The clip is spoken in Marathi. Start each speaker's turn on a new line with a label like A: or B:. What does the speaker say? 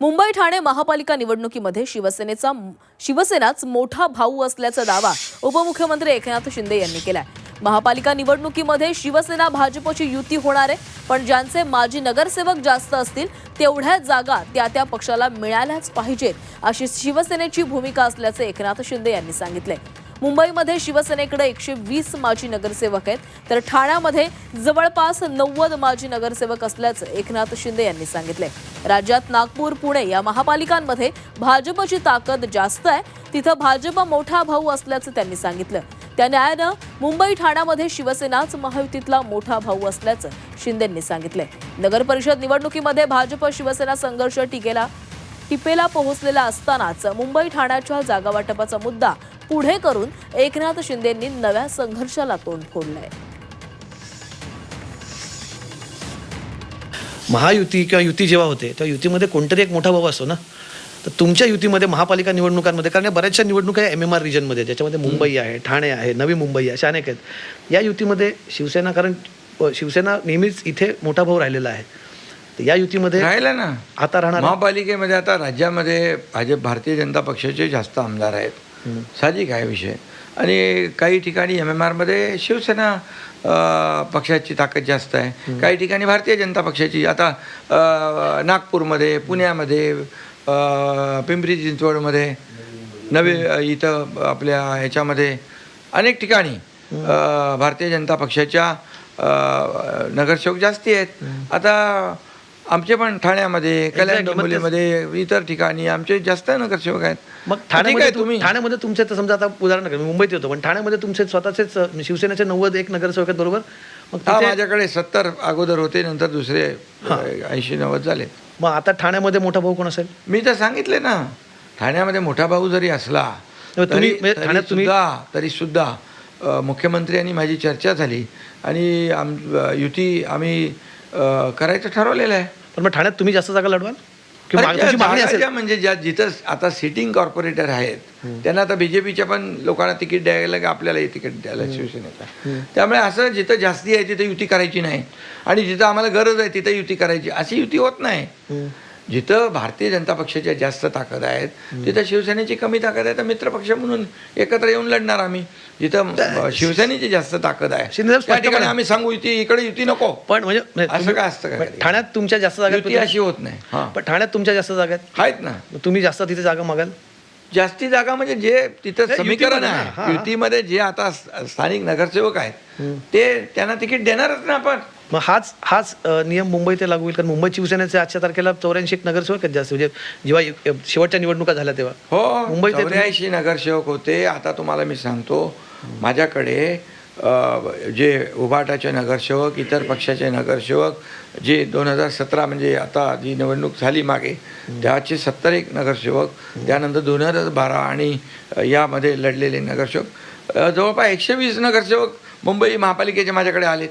A: मुंबई ठाणे महापालिका निवडणुकीमध्ये शिवसेनेचा शिवसेनाच मोठा भाऊ असल्याचा दावा उपमुख्यमंत्री एकनाथ शिंदे यांनी केलाय. महापालिका निवडणुकीमध्ये शिवसेना भाजपची युती होणार आहे पण ज्यांचे माजी नगरसेवक जास्त असतील तेवढ्या जागा त्या त्या पक्षाला मिळाल्याच पाहिजेत अशी शिवसेनेची भूमिका असल्याचे एकनाथ शिंदे यांनी सांगितले मुंबईमध्ये शिवसेनेकडे एकशे वीस माजी नगरसेवक आहेत. तर ठाण्यामध्ये जवळपास नव्वद माजी नगरसेवक असल्याचं एकनाथ शिंदे यांनी सांगितले राज्यात नागपूर पुणे या महापालिकांमध्ये भाजपची ताकद जास्त आहे. तिथं भाजप मोठा भाऊ असल्याचं त्यांनी सांगितलं. त्या न्यायानं मुंबई ठाण्यामध्ये शिवसेनाच महायुतीतला मोठा भाऊ असल्याचं शिंदेंनी सांगितलंय. नगर परिषद निवडणुकीमध्ये भाजप शिवसेना संघर्ष टिकेला टिपेला पोहोचलेला असतानाच मुंबई ठाण्याच्या जागावाटपाचा मुद्दा पुढे करून एकनाथ शिंदेंनी नव्या संघर्षाला तोंड फोडलंय.
B: महायुती किंवा युती जेव्हा होते तेव्हा युतीमध्ये कोणतरी एक मोठा भाऊ असतो ना? तर तुमच्या युतीमध्ये महापालिका निवडणुकांमध्ये कारण या बऱ्याचशा निवडणुका एम एम आर रिजनमध्ये ज्याच्यामध्ये मुंबई आहे ठाणे आहे नवी मुंबई आहे अशा अनेक आहेत. या युतीमध्ये शिवसेना कारण शिवसेना नेहमीच इथे मोठा भाऊ राहिलेला आहे. तर या युतीमध्ये
C: राहिलं ना.
B: आता राहणार
C: महापालिकेमध्ये आता राज्यामध्ये भाजप भारतीय जनता पक्षाचे जास्त आमदार आहेत. साहजिक आहे विषय? आणि काही ठिकाणी एम एम आरमध्ये शिवसेना पक्षाची ताकद जास्त आहे. काही ठिकाणी भारतीय जनता पक्षाची आता नागपूरमध्ये पुण्यामध्ये पिंपरी चिंचवडमध्ये नवी इथं आपल्या ह्याच्यामध्ये अनेक ठिकाणी भारतीय जनता पक्षाच्या नगरसेवक जास्ती आहेत. आता आमचे पण ठाण्यामध्ये कल्याण डोंबिवलीमध्ये इतर ठिकाणी आमचे जास्त नगरसेवक आहेत
B: मग ठाण्यामध्ये
C: आहे
B: तु-
C: तुम्ही.
B: ठाण्यामध्ये तुमचे तर समजा आता उदाहरण मी मुंबईत होतो पण ठाण्यामध्ये तुमचे स्वतःचेच शिवसेनेचे नव्वद एक नगरसेवक आहेत बरोबर? मग
C: हा माझ्याकडे सत्तर अगोदर होते नंतर दुसरे ऐंशी नव्वद झाले.
B: मग आता ठाण्यामध्ये मोठा भाऊ कोण असेल?
C: मी तर सांगितले ना ठाण्यामध्ये मोठा भाऊ जरी असला तरी-
B: म्हणजे
C: सुद्धा तरी सुद्धा मुख्यमंत्री आणि माझी चर्चा झाली. आणि आम युती आम्ही करायचं ठरवलेलं आहे.
B: पण मग ठाण्यात तुम्ही जास्त जागा लढवाल?
C: म्हणजे ज्या जिथं आता सिटिंग कॉर्पोरेटर आहेत त्यांना आता बीजेपीच्या पण लोकांना तिकीट द्यायला का आपल्यालाही तिकीट द्यायला शिवसेनेचा त्यामुळे असं जिथं जास्ती आहे तिथं युती करायची नाही. आणि जिथं आम्हाला गरज आहे तिथं युती करायची. अशी युती होत नाही. जिथं भारतीय जनता पक्षाच्या जास्त ताकद आहेत तिथं शिवसेनेची कमी ताकद आहे तर मित्र पक्ष म्हणून एकत्र येऊन लढणार आम्ही. जिथं शिवसेनेची जास्त ताकद आहे. त्या ठिकाणी आम्ही सांगू युती इकडे युती नको.
B: पण म्हणजे म्हणजे
C: असं काय असतं का? कधी?
B: ठाण्यात तुमच्या जास्त जागा
C: युती अशी होत नाही. हां.
B: पण ठाण्यात तुमच्या जास्त जागा आहेत?
C: ना.
B: तुम्ही जास्त तिथे जागा मागाल?
C: जास्ती जागा म्हणजे जे तिथं समीकरण आहे. युतीमध्ये जे आता स्थानिक नगरसेवक आहेत ते त्यांना तिकीट देणारच ना आपण.
B: मग हाच हाच नियम मुंबईत लागू होईल. कारण मुंबई शिवसेनेचे आजच्या तारखेला चौऱ्याऐंशी एक नगरसेवक आहेत जास्त. म्हणजे जेव्हा शेवटच्या निवडणुका झाल्या तेव्हा.
C: हो
B: ते तुम्ही-
C: चौऱ्याऐंशी नगरसेवक होते. आता तुम्हाला मी सांगतो माझ्याकडे जे उभाटाचे नगरसेवक इतर पक्षाचे नगरसेवक जे दोन हजार सतरा म्हणजे आता जी निवडणूक झाली मागे त्याचे सत्तर एक नगरसेवक त्यानंतर दोन हजार बारा आणि यामध्ये लढलेले नगरसेवक जवळपास एकशे वीस नगरसेवक मुंबई महापालिकेचे माझ्याकडे आलेत.